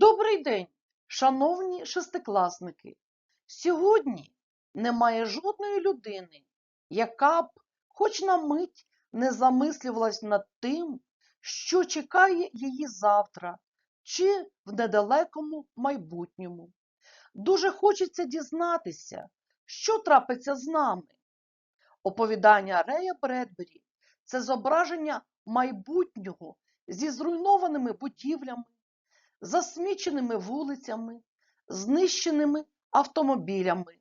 Добрий день, шановні шестикласники! Сьогодні немає жодної людини, яка б хоч на мить не замислювалась над тим, що чекає її завтра чи в недалекому майбутньому. Дуже хочеться дізнатися, що трапиться з нами. Оповідання Рея Бредбері – це зображення майбутнього зі зруйнованими будівлями, засміченими вулицями, знищеними автомобілями,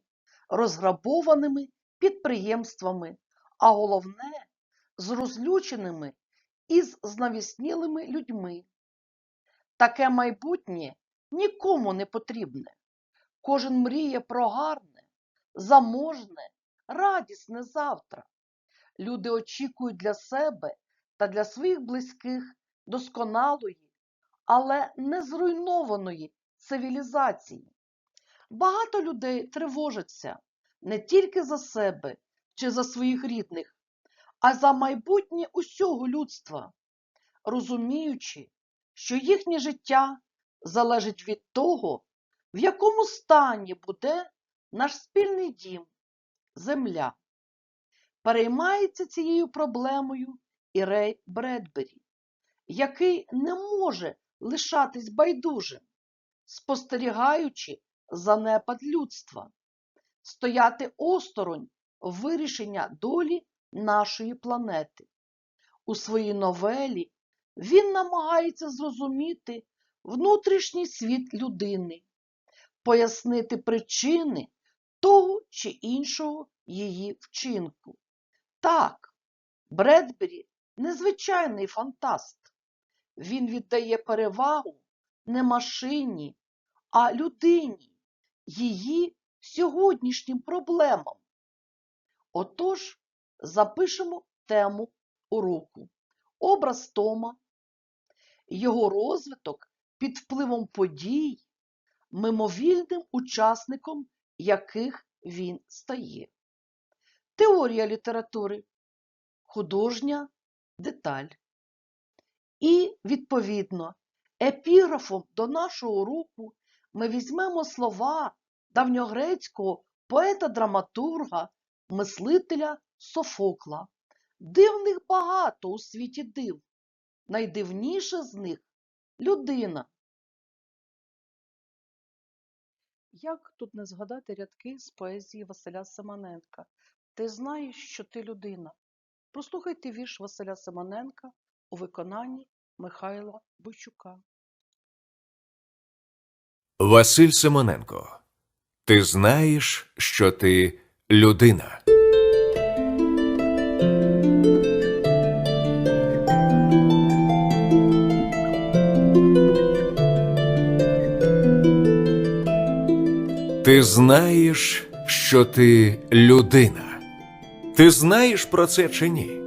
розграбованими підприємствами, а головне з розлюченими і з знавіснілими людьми. Таке майбутнє нікому не потрібне. Кожен мріє про гарне, заможне, радісне завтра. Люди очікують для себе та для своїх близьких досконалої, але не зруйнованої цивілізації. Багато людей тривожаться не тільки за себе чи за своїх рідних, а за майбутнє усього людства, розуміючи, що їхнє життя залежить від того, в якому стані буде наш спільний дім, земля. Переймається цією проблемою і Рей Бредбері, який не може лишатись байдужим, спостерігаючи занепад людства, стояти осторонь вирішення долі нашої планети. У своїй новелі він намагається зрозуміти внутрішній світ людини, пояснити причини того чи іншого її вчинку. Так, Бредбері незвичайний фантаст. Він віддає перевагу не машині, а людині, її сьогоднішнім проблемам. Отож, запишемо тему уроку. Образ Тома, його розвиток під впливом подій, мимовільним учасником яких він стає. Теорія літератури, художня деталь. І, відповідно, епіграфом до нашого уроку ми візьмемо слова давньогрецького поета-драматурга, мислителя Софокла. Дивних багато у світі див. Найдивніше з них людина. Як тут не згадати рядки з поезії Василя Семененка? Ти знаєш, що ти людина. Прослухайте вірш Василя Семененка у виконанні Михайла Бойчука. Василь Семененко. Ти знаєш, що ти людина. Ти знаєш, що ти людина. Ти знаєш про це чи ні?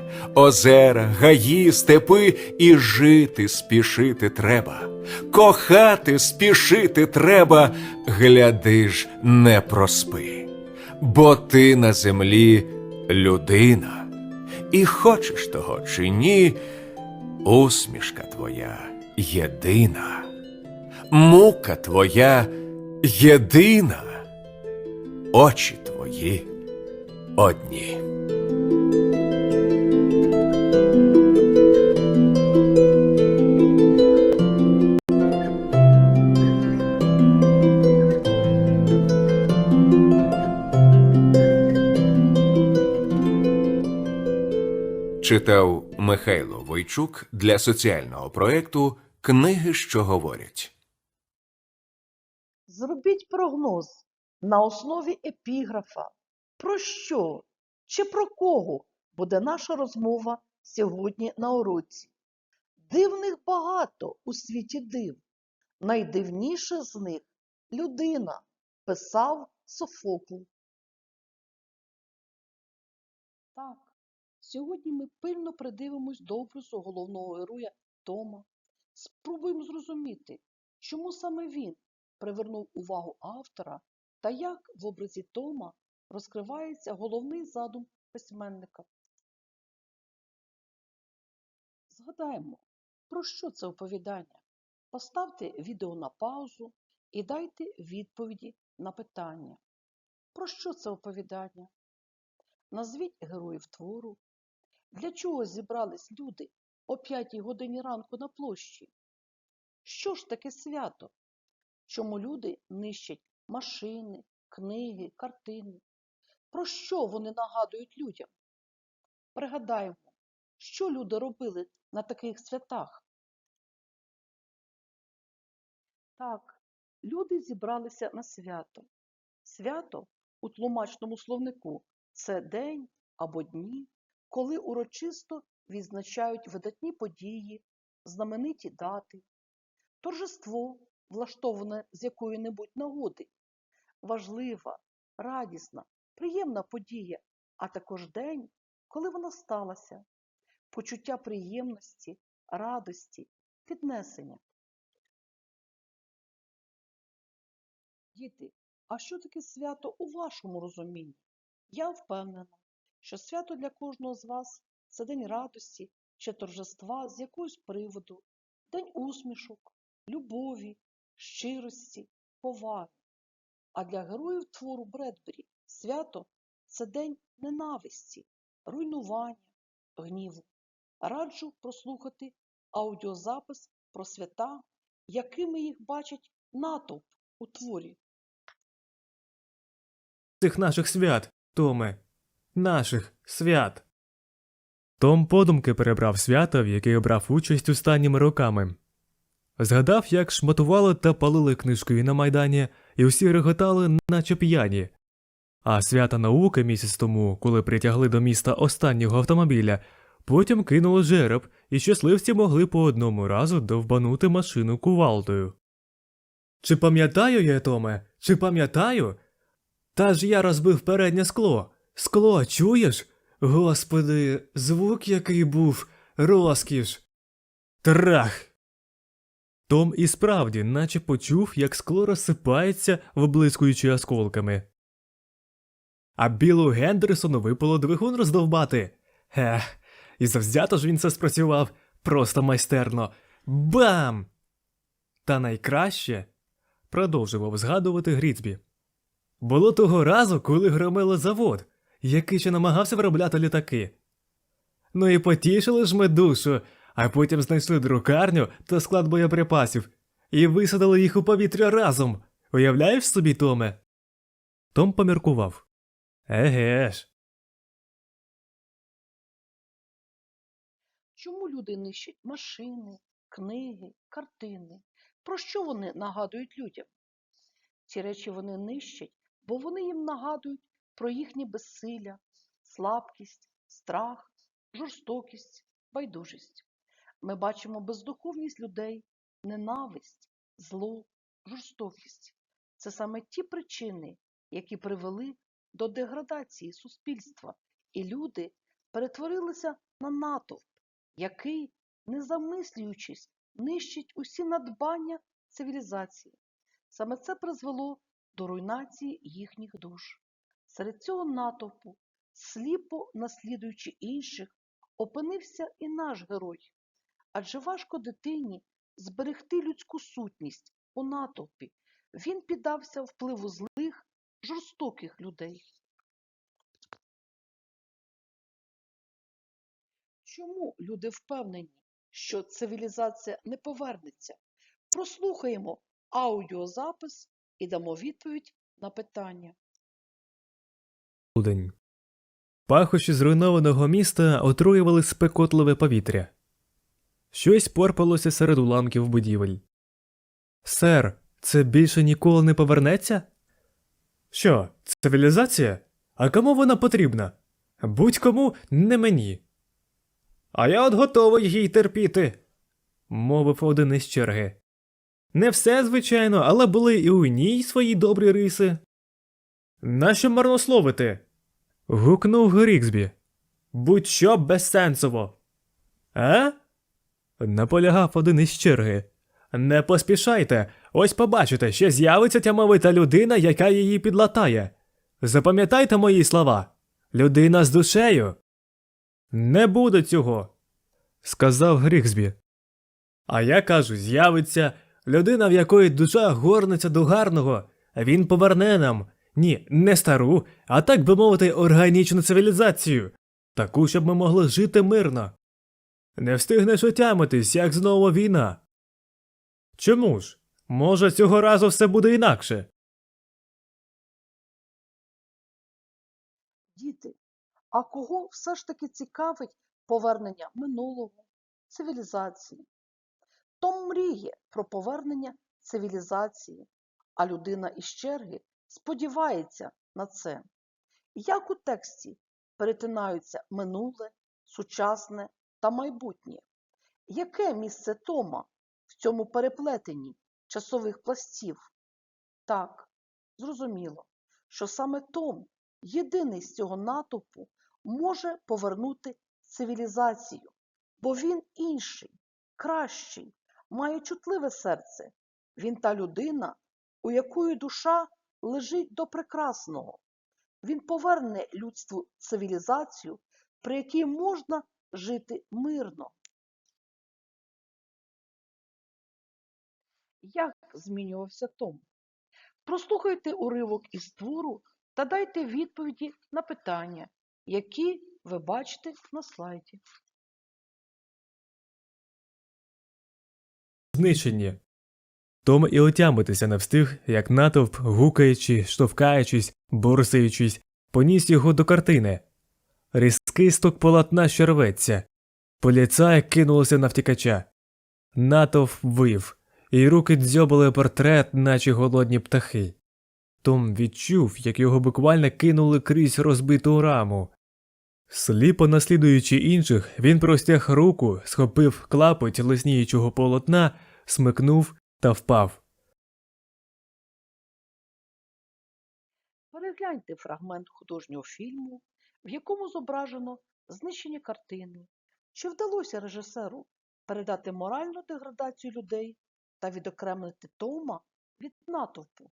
Озера, гаї, степи і жити спішити треба. Кохати спішити треба, гляди ж, не проспи. Бо ти на землі людина, і хочеш того чи ні, усмішка твоя єдина, мука твоя єдина, очі твої одні. Читав Михайло Войчук для соціального проекту Книги, що говорять. Зробіть прогноз на основі епіграфа. Про що чи про кого буде наша розмова сьогодні на уроці? Дивних багато у світі див. Найдивніше з них людина, писав Софокл. Так, сьогодні ми пильно придивимось до образу головного героя Тома. Спробуємо зрозуміти, чому саме він привернув увагу автора та як в образі Тома розкривається головний задум письменника. Згадаємо, про що це оповідання. Поставте відео на паузу і дайте відповіді на питання. Про що це оповідання? Назвіть героїв твору. Для чого зібрались люди о п'ятій годині ранку на площі? Що ж таке свято? Чому люди нищать машини, книги, картини? Про що вони нагадують людям? Пригадаємо, що люди робили на таких святах. Так, люди зібралися на свято. Свято у тлумачному словнику це день або дні, коли урочисто відзначають видатні події, знамениті дати, торжество, влаштоване з якої-небудь нагоди, важлива, радісна, приємна подія, а також день, коли вона сталася, почуття приємності, радості, піднесення. Діти, а що таке свято у вашому розумінні? Я впевнена, що свято для кожного з вас це день радості чи торжества з якогось приводу, день усмішок, любові, щирості, поваги. А для героїв твору Бредбері свято це день ненависті, руйнування, гніву. Раджу прослухати аудіозапис про свята, якими їх бачить натовп у творі. цих наших свят, Томе. Наших свят. Том подумки перебрав свята, в яких брав участь останніми роками. Згадав, як шматували та палили книжкою на майдані, і всі реготали, наче п'яні. А свята науки місяць тому, коли притягли до міста останнього автомобіля, потім кинули жереб, і щасливці могли по одному разу довбанути машину кувалдою. Чи пам'ятаю я, Томе? Чи пам'ятаю? Та ж я розбив переднє скло. Скло, чуєш? Господи, звук який був, розкіш. Трах. Том і справді, наче почув, як скло розсипається, виблискуючи осколками. А білу Гендерсону випало двигун роздовбати. Ех, і завзято ж він це спрацював, просто майстерно. Бам! Та найкраще, продовжував згадувати Гріцбі. Було того разу, коли громили завод, який ще намагався виробляти літаки. Ну і потішили ж ми душу, а потім знайшли друкарню та склад боєприпасів і висадили їх у повітря разом. Уявляєш собі, Томе? Том поміркував. Еге ж. Чому люди нищать машини, книги, картини? Про що вони нагадують людям? Ці речі вони нищать, бо вони їм нагадують про їхнє безсилля, слабкість, страх, жорстокість, байдужість. Ми бачимо бездуховність людей, ненависть, зло, жорстокість. Це саме ті причини, які привели до деградації суспільства, і люди перетворилися на натовп, який, не замислюючись, нищить усі надбання цивілізації. Саме це призвело до руйнації їхніх душ. Серед цього натовпу, сліпо наслідуючи інших, опинився і наш герой. Адже важко дитині зберегти людську сутність у натовпі. Він піддався впливу злих, жорстоких людей. Чому люди впевнені, що цивілізація не повернеться? Прослухаємо аудіозапис і дамо відповідь на питання. Полдень. Пахощі зруйнованого міста отруювали спекотливе повітря. Щось порпалося серед уламків будівель. Сер, це більше ніколи не повернеться? Що, цивілізація? А кому вона потрібна? Будь-кому не мені. А я от готовий їй терпіти, мовив один із черги. Не все, звичайно, але були і у ній свої добрі риси. Нащо марнословити? гукнув Гріксбі. Будь-що безсенсово. Е? Наполягав один із черги. Не поспішайте, ось побачите, ще з'явиться тямовита людина, яка її підлатає. Запам'ятайте мої слова. Людина з душею. Не буде цього, сказав Грігсбі. А я кажу, з'явиться людина, в якої душа горниться до гарного, він поверне нам. Ні, не стару, а так би мовити, органічну цивілізацію, таку, щоб ми могли жити мирно. Не встигнеш отямитись, як знову війна. Чому ж? Може, цього разу все буде інакше? Діти, а кого все ж таки цікавить повернення минулого, цивілізації? Том мріє про повернення цивілізації, а людина із черги сподівається на це. Як у тексті перетинаються минуле, сучасне та майбутнє? Яке місце Тома в цьому переплетенні часових пластів? Так, зрозуміло, що саме Том, єдиний з цього натовпу, може повернути цивілізацію, бо він інший, кращий, має чутливе серце. Він та людина, у якої душа лежить до прекрасного. Він поверне людству цивілізацію, при якій можна жити мирно. Як змінювався Том? Прослухайте уривок із твору та дайте відповіді на питання, які ви бачите на слайді. знищені. Том і отямитися не встиг, як натовп, гукаючи, штовхаючись, борсаючись, поніс його до картини. Різкий стук полотна що рветься. Поліцай кинулося на втікача. Натовп вив, і руки дзьобали портрет, наче голодні птахи. Том відчув, як його буквально кинули крізь розбиту раму. Сліпо наслідуючи інших, він простяг руку, схопив клапоть лисніючого полотна, смикнув та впав. Перегляньте фрагмент художнього фільму, в якому зображено знищені картини. Чи вдалося режисеру передати моральну деградацію людей та відокремити Тома від натовпу?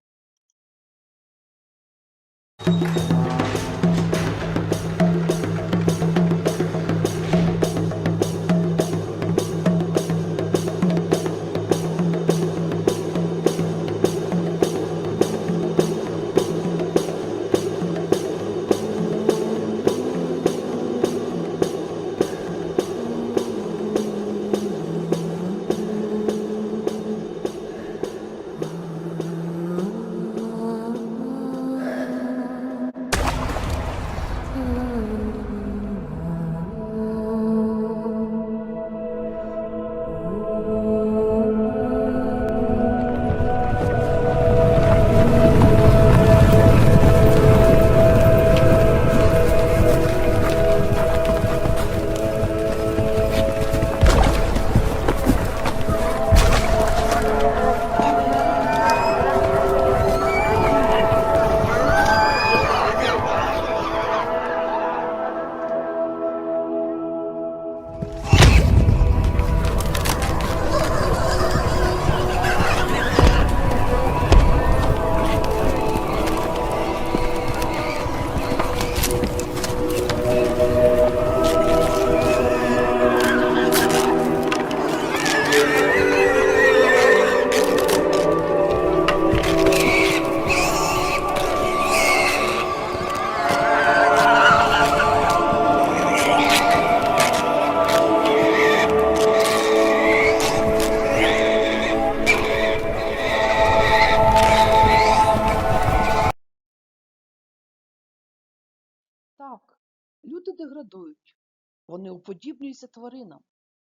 Тваринам,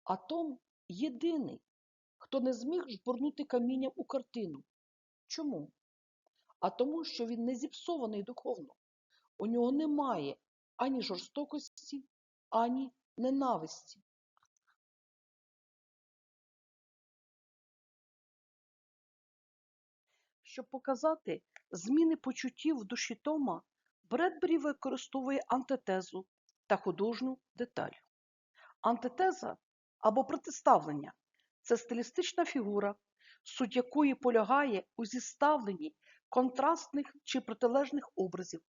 а Том єдиний, хто не зміг жбурнути камінням у картину. Чому? А тому, що він не зіпсований духовно. У нього немає ані жорстокості, ані ненависті. Щоб показати зміни почуттів в душі Тома, Бредбері використовує антитезу та художню деталь. Антитеза або протиставлення це стилістична фігура, суть якої полягає у зіставленні контрастних чи протилежних образів.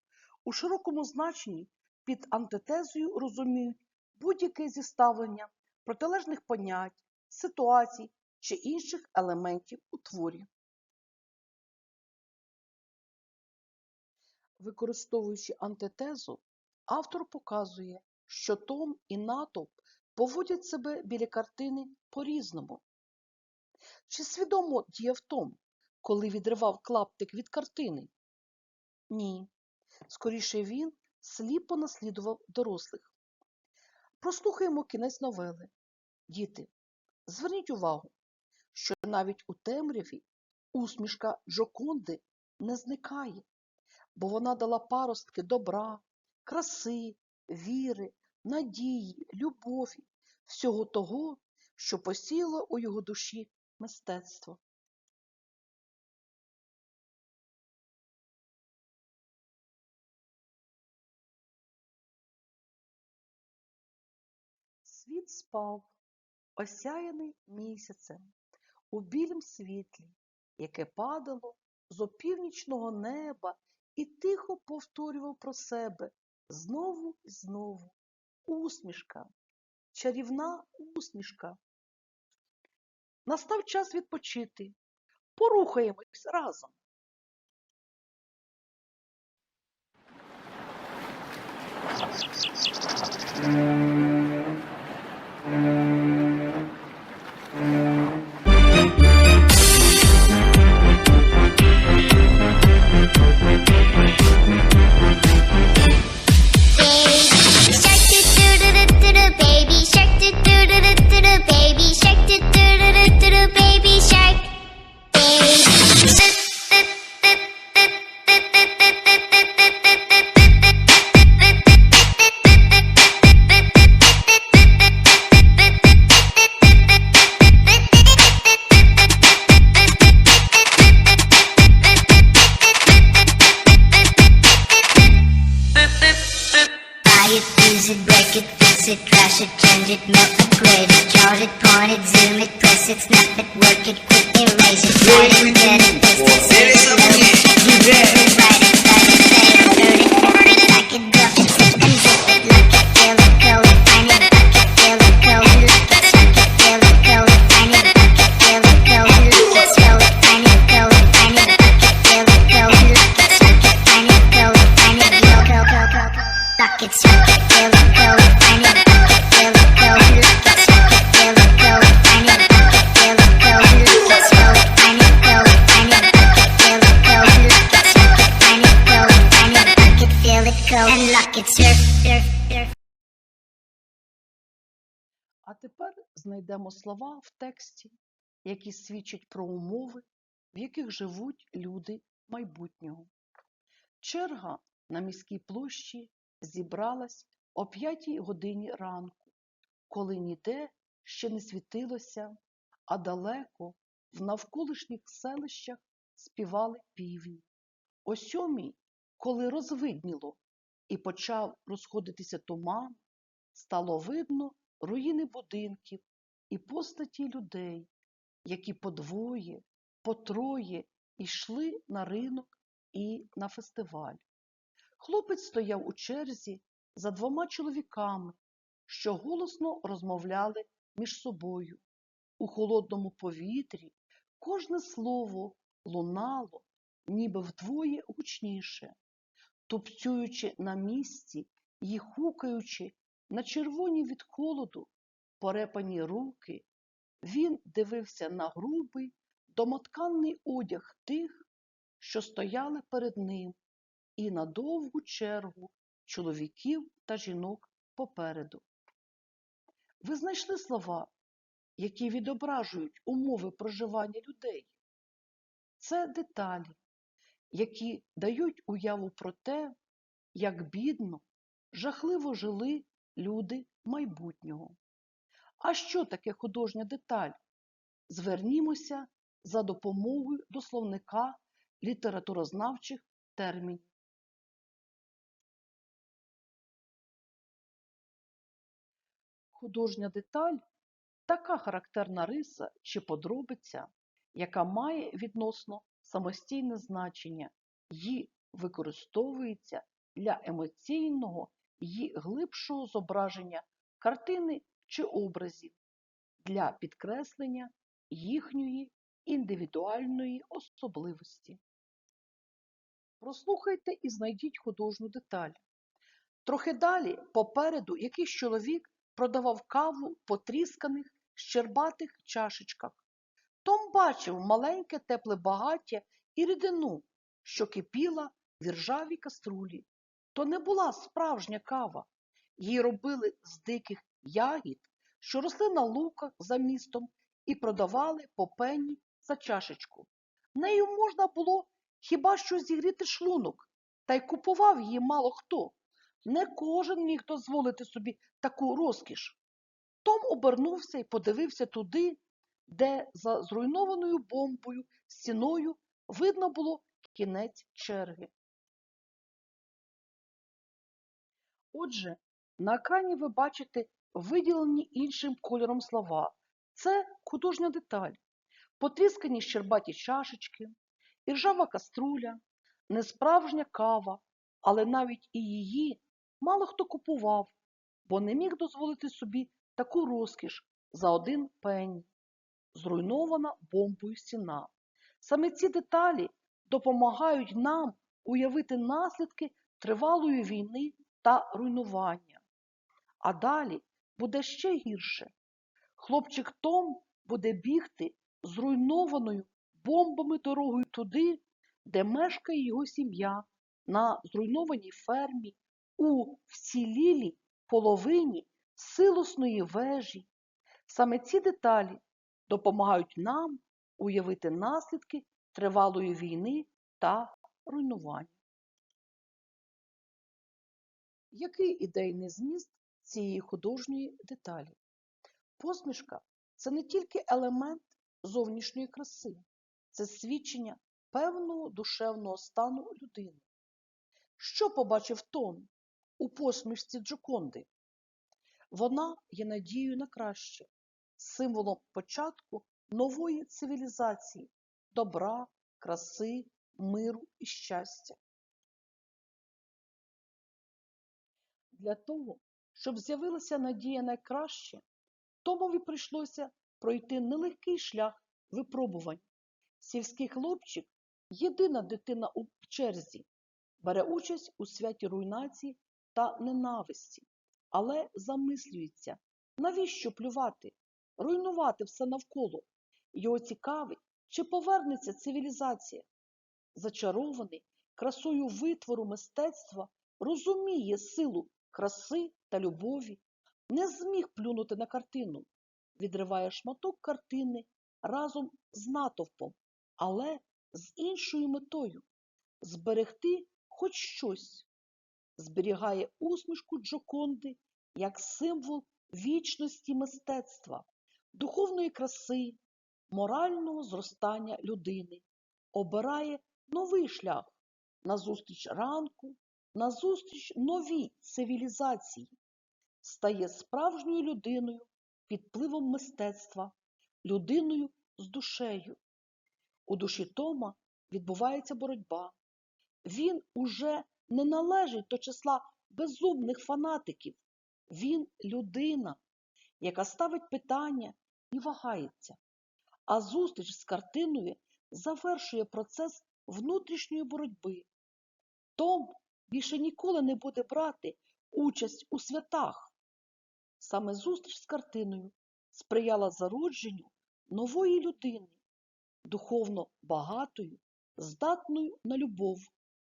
У широкому значенні під антитезою розуміють будь-яке зіставлення протилежних понять, ситуацій чи інших елементів у творі. Використовуючи антитезу, автор показує, що Том і натовп поводять себе біля картини по-різному. Чи свідомо діяв Том, коли відривав клаптик від картини? Ні. Скоріше він сліпо наслідував дорослих. Прослухаємо кінець новели. Діти, зверніть увагу, що навіть у темряві усмішка Джоконди не зникає, бо вона дала паростки добра, краси, віри, надії, любові, всього того, що посіяло у його душі мистецтво. Світ спав, осяяний місяцем, у білім світлі, яке падало з опівнічного неба і тихо повторював про себе знову і знову. Усмішка, чарівна усмішка. Настав час відпочити. Порухаємось разом. Baby Yeah. А тепер знайдемо слова в тексті, які свідчать про умови, в яких живуть люди майбутнього. Черга на міській площі зібралась о п'ятій годині ранку, коли ніде ще не світилося, а далеко в навколишніх селищах співали півні. О сьомій, коли розвидніло і почав розходитися туман, стало видно руїни будинків і постаті людей, які подвоє, потроє йшли на ринок і на фестиваль. Хлопець стояв у черзі за двома чоловіками, що голосно розмовляли між собою. У холодному повітрі кожне слово лунало, ніби вдвоє гучніше, тупцюючи на місці і хукаючи на червоні від холоду порепані руки, він дивився на грубий, домотканний одяг тих, що стояли перед ним, і на довгу чергу чоловіків та жінок попереду. Ви знайшли слова, які відображують умови проживання людей. Це деталі, які дають уяву про те, як бідно, жахливо жили люди майбутнього. А що таке художня деталь? Звернімося за допомогою до словника літературознавчих термінів. Художня деталь така характерна риса чи подробиця, яка має відносно самостійне значення і використовується для емоційного і глибшого зображення картини чи образів для підкреслення їхньої індивідуальної особливості. Прослухайте і знайдіть художню деталь. Трохи далі, попереду, якийсь чоловік продавав каву в потрісканих, щербатих чашечках. Том бачив маленьке тепле багаття і рідину, що кипіла в іржавій каструлі. То не була справжня кава. Її робили з диких ягід, що росли на луках за містом і продавали по пенні за чашечку. Нею можна було хіба що зігріти шлунок, та й купував її мало хто. Не кожен міг дозволити собі таку розкіш. Том обернувся і подивився туди, де за зруйнованою бомбою стіною видно було кінець черги. Отже, на екрані ви бачите виділені іншим кольором слова. Це художня деталь, потріскані щербаті чашечки, іржава каструля, несправжня кава, але навіть і її мало хто купував, бо не міг дозволити собі таку розкіш за один пень, зруйнована бомбою стіна. Саме ці деталі допомагають нам уявити наслідки тривалої війни та руйнування. А далі буде ще гірше. Хлопчик Том буде бігти зруйнованою бомбами дорогою туди, де мешкає його сім'я, на зруйнованій фермі, у вцілілій половині силосної вежі. Саме ці деталі допомагають нам уявити наслідки тривалої війни та руйнування. Який ідейний зміст цієї художньої деталі? Посмішка це не тільки елемент зовнішньої краси, це свідчення певного душевного стану людини. Що побачив Том у посмішці Джоконди? Вона є надією на краще, символом початку нової цивілізації, добра, краси, миру і щастя. Для того, щоб з'явилася надія на краще, Томові прийшлося пройти нелегкий шлях випробувань. Сільський хлопчик, єдина дитина у черзі, бере участь у святі руйнації та ненависті, але замислюється, навіщо плювати, руйнувати все навколо. Його цікавить, чи повернеться цивілізація. Зачарований красою витвору мистецтва, розуміє силу краси та любові, не зміг плюнути на картину, відриває шматок картини разом з натовпом, але з іншою метою зберегти хоч щось, зберігає усмішку Джоконди як символ вічності мистецтва, духовної краси, морального зростання людини, обирає новий шлях назустріч ранку, назустріч новій цивілізації, стає справжньою людиною під впливом мистецтва, людиною з душею. У душі Тома відбувається боротьба. Він уже не належить до числа безумних фанатиків. Він людина, яка ставить питання і вагається. А зустріч з картиною завершує процес внутрішньої боротьби. Том більше ніколи не буде брати участь у святах. Саме зустріч з картиною сприяла зародженню нової людини, духовно багатою, здатною на любов,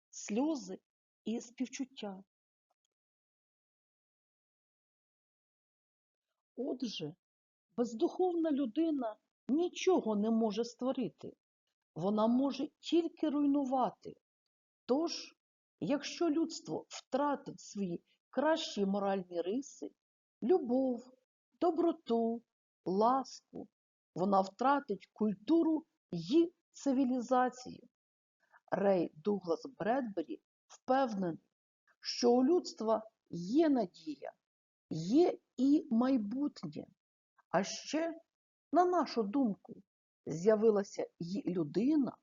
сльози і співчуття. Отже, бездуховна людина нічого не може створити, вона може тільки руйнувати. Тож, якщо людство втратить свої кращі моральні риси, любов, доброту, ласку, вона втратить культуру й цивілізацію. Рей Дуглас Бредбері впевнений, що у людства є надія, є і майбутнє. А ще, на нашу думку, з'явилася й людина,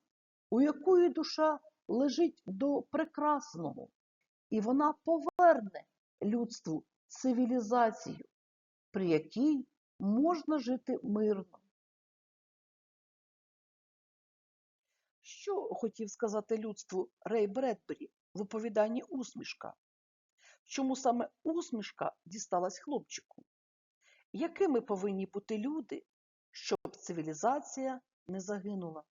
у якої душа лежить до прекрасного, і вона поверне людству цивілізацію, при якій можна жити мирно. Що хотів сказати людству Рей Бредбері в оповіданні Усмішка? Чому саме усмішка дісталась хлопчику? Якими повинні бути люди, щоб цивілізація не загинула?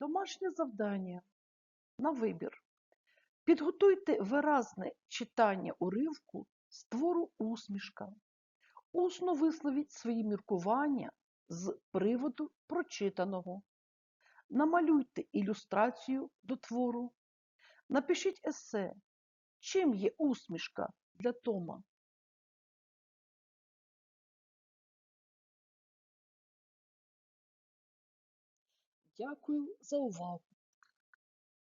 Домашнє завдання на вибір. Підготуйте виразне читання уривку з твору усмішка. Усно висловіть свої міркування з приводу прочитаного. Намалюйте ілюстрацію до твору. Напишіть есе, чим є усмішка для Тома. Дякую за увагу.